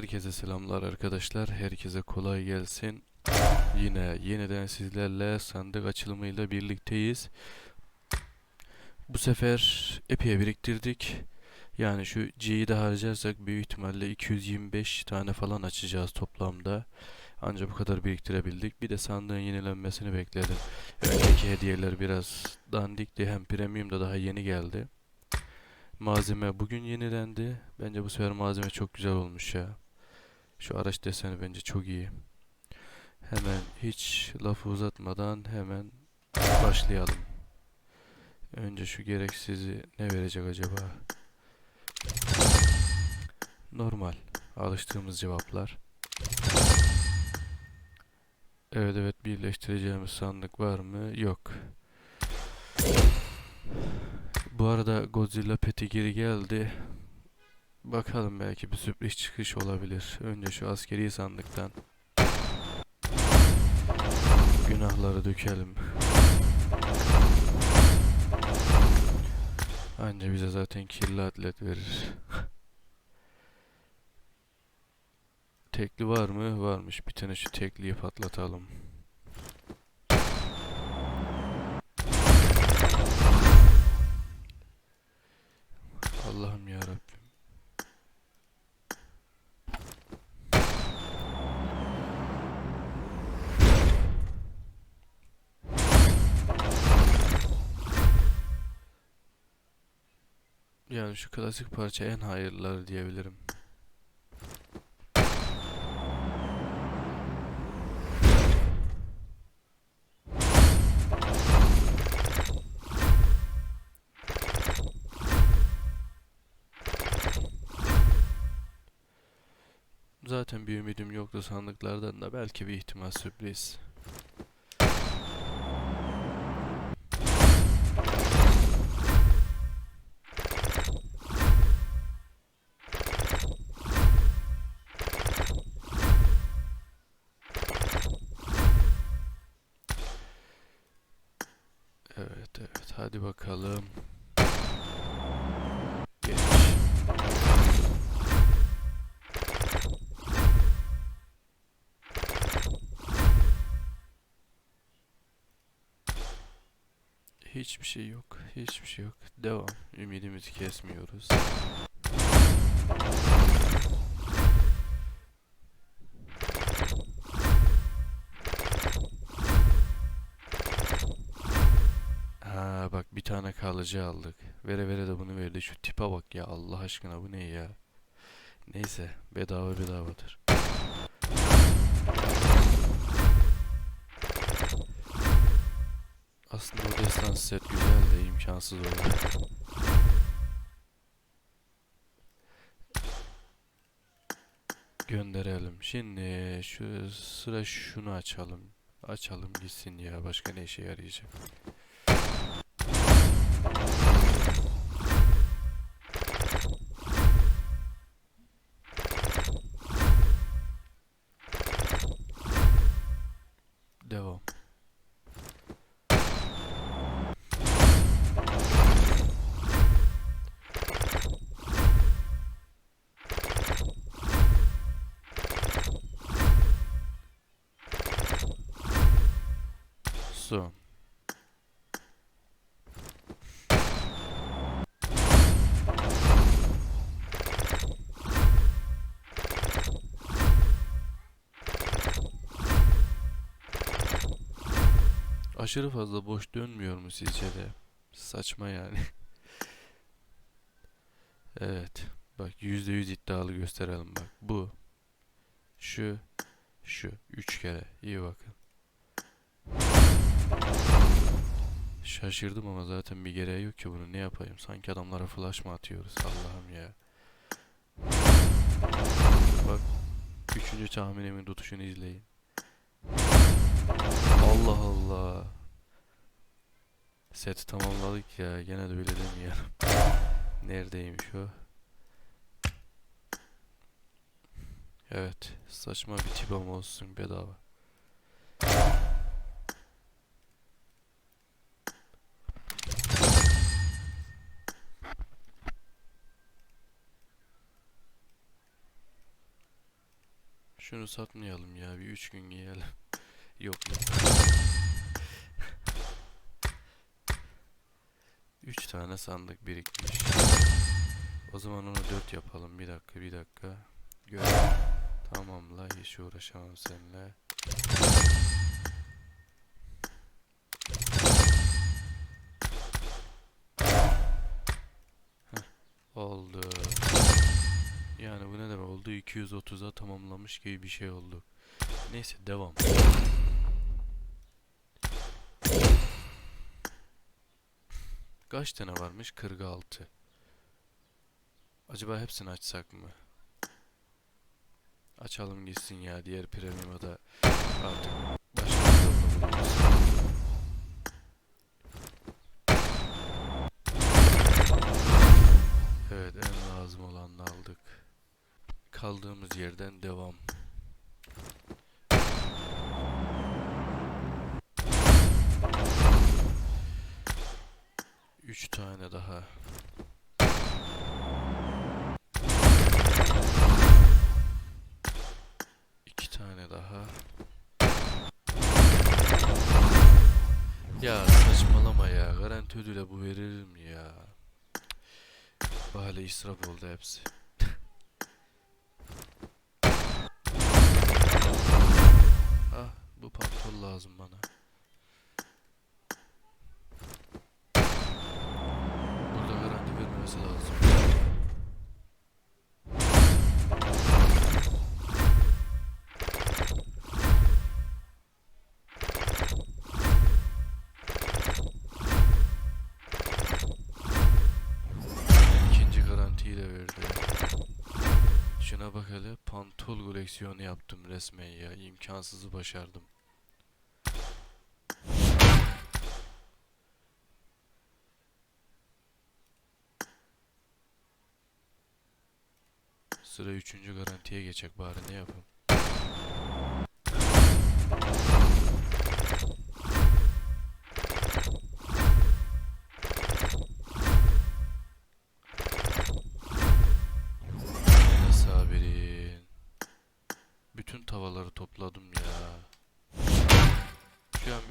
Herkese selamlar arkadaşlar. Herkese kolay gelsin. Yine yeniden sizlerle sandık açılımıyla birlikteyiz. Bu sefer epey biriktirdik. Yani şu C'yi de harcarsak büyük ihtimalle 225 tane falan açacağız toplamda. Ancak bu kadar biriktirebildik. Bir de sandığın yenilenmesini bekledim. Önceki hediyeler biraz dandikti. Hem premium da daha yeni geldi. Malzeme bugün yenilendi. Bence bu sefer malzeme çok güzel olmuş ya. Şu araç deseni bence çok iyi. Hemen hiç lafı uzatmadan hemen başlayalım. Önce şu gereksizi ne verecek acaba? Normal. Alıştığımız cevaplar. Evet evet birleştireceğimiz sandık var mı? Yok. Bu arada Godzilla peti geri geldi. Bakalım belki bir sürpriz çıkış olabilir. Önce şu askeri sandıktan günahları dökelim. Anca bize zaten kirli atlet verir. Tekli var mı? Varmış. Bir tane şu tekliyi patlatalım. Allah'ım ya Yani şu klasik parça en hayırlıları diyebilirim. Zaten bir ümidim yoktu sandıklardan da belki bir ihtimal sürpriz. Hadi bakalım. Geç. Hiçbir şey yok. Hiçbir şey yok. Devam. Ümidimizi kesmiyoruz. Kalıcı aldık. Vere vere de bunu verdi. Şu tipe bak ya Allah aşkına bu ne ya? Neyse bedava bedavadır. Aslında o destan set güzel de imkansız olur. Gönderelim. Şimdi şu sıra şunu açalım. Açalım gitsin ya. Başka ne işe yarayacak? Son. Aşırı fazla boş dönmüyor mu sizce de? Saçma yani. Evet. Bak yüzde yüz iddialı gösterelim bak. Bu. Şu. Şu. Üç kere. İyi bakın. Şaşırdım ama zaten bir gereği yok ki bunu ne yapayım? Sanki adamlara flash mı atıyoruz? Allah'ım ya. Bak. Üçüncü tahminimin tutuşunu izleyin. Allah Allah. Seti tamamladık ya. Gene de öyle demeyelim. Neredeymiş o? Evet. Saçma bir tip ama olsun bedava. Şunu satmayalım ya bir üç gün giyelim. yok yok. Üç tane sandık birikmiş. O zaman onu dört yapalım. Bir dakika bir dakika. Gör. Tamamla hiç uğraşamam seninle. Heh, oldu. Yani bu ne demek oldu? 230'a tamamlamış gibi bir şey oldu. Neyse devam. Kaç tane varmış? 46. Acaba hepsini açsak mı? Açalım gitsin ya. Diğer premium'a da artık. Evet en lazım olanını aldık. Kaldığımız yerden devam. Üç tane daha. İki tane daha. Ya saçmalama ya. Garanti ödüle bu verilir mi ya? Bale israf oldu hepsi. Ah bu pantol lazım bana. Koleksiyonu yaptım resmen ya. İmkansızı başardım. Sıra üçüncü garantiye geçecek bari ne yapayım.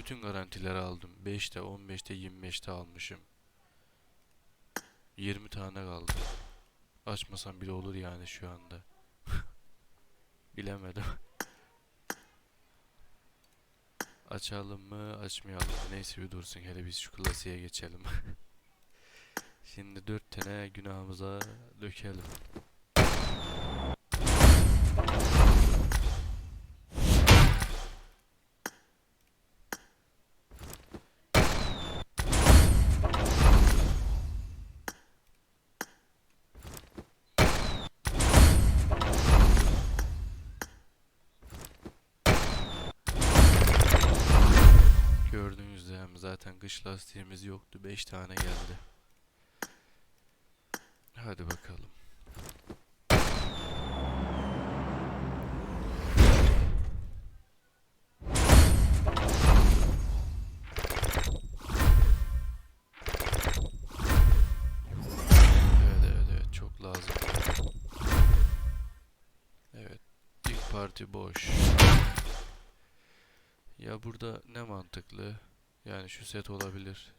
Bütün garantileri aldım. 5'te, 15'te, 25'te almışım. 20 tane kaldı. Açmasam bile olur yani şu anda. Bilemedim. Açalım mı, açmayalım mı? Neyse bir dursun. Hele biz şu klasiğe geçelim. Şimdi dört tane günahımıza dökelim. Zaten kış lastiğimiz yoktu. 5 tane geldi. Hadi bakalım. Parti boş. Ya burada ne mantıklı? Yani şu set olabilir.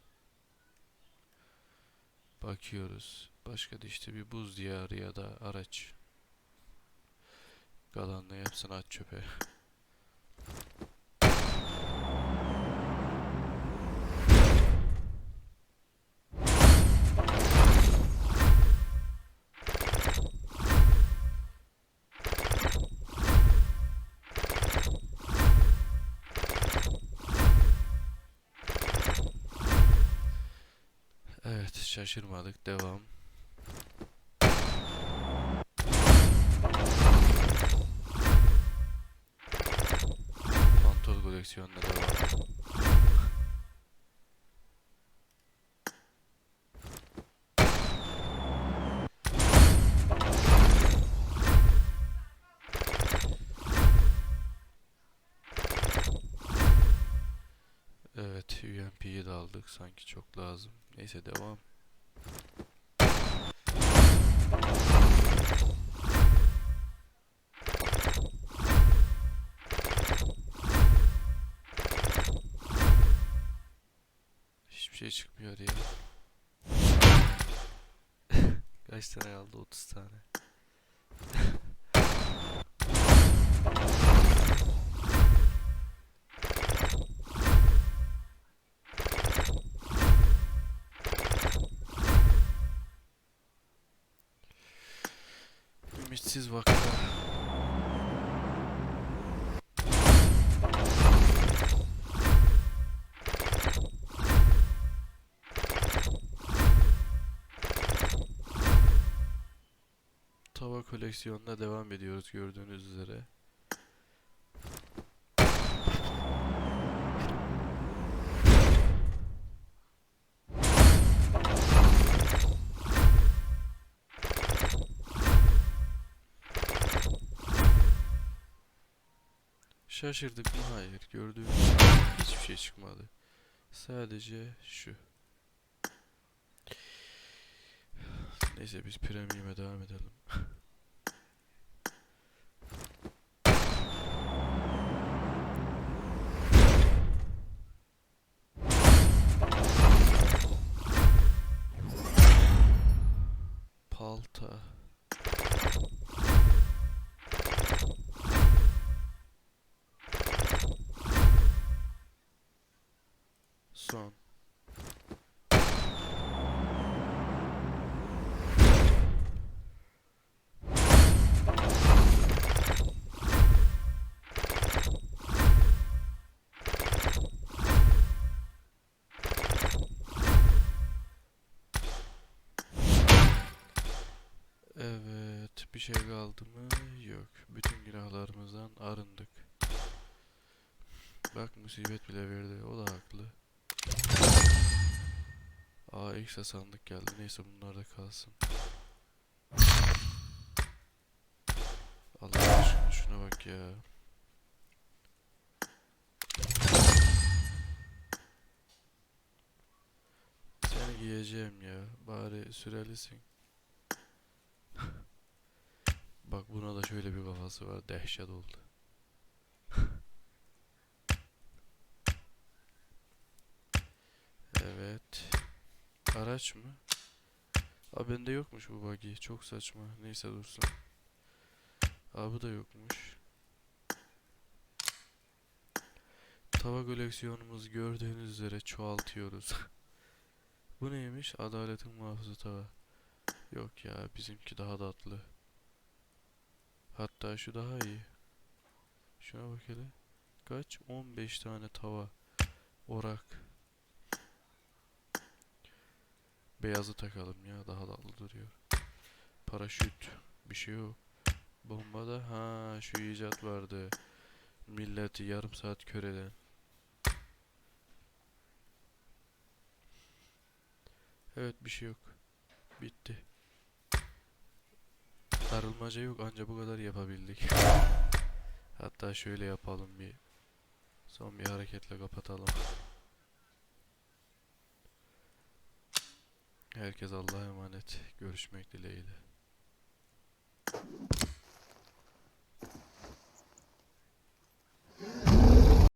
Bakıyoruz. Başka da işte bir buz diyarı ya da araç. Kalanını hepsini at çöpe. şaşırmadık. Devam. Pantol koleksiyonuna devam. Evet, UMP'yi de aldık. Sanki çok lazım. Neyse devam. Hiçbir şey çıkmıyor ya. Kaç tane aldı? 30 tane. Ümitsiz vakitler. Tava koleksiyonuna devam ediyoruz gördüğünüz üzere. Şaşırdık mı? Hayır. Gördüğünüz gibi hiçbir şey çıkmadı. Sadece şu. Neyse biz premium'e devam edelim. Palta. Son. Evet, bir şey kaldı mı? Yok. Bütün günahlarımızdan arındık. Bak musibet bile verdi. O da haklı. Aa ekstra sandık geldi. Neyse bunlar da kalsın. Allah aşkına şuna bak ya. Seni giyeceğim ya. Bari sürelisin. Bak buna da şöyle bir kafası var. Dehşet oldu. Evet. Araç mı? Aa bende yokmuş bu buggy. Çok saçma. Neyse dursun. Aa da yokmuş. Tava koleksiyonumuz gördüğünüz üzere çoğaltıyoruz. bu neymiş? Adaletin muhafızı tava. Yok ya bizimki daha tatlı. Hatta şu daha iyi. Şuna bak hele. Kaç? 15 tane tava. Orak. Beyazı takalım ya daha tatlı duruyor. Paraşüt. Bir şey yok. Bomba da ha şu icat vardı. Milleti yarım saat kör eden. Evet bir şey yok. Bitti. Darılmaca yok anca bu kadar yapabildik. Hatta şöyle yapalım bir. Son bir hareketle kapatalım. Herkes Allah'a emanet. Görüşmek dileğiyle.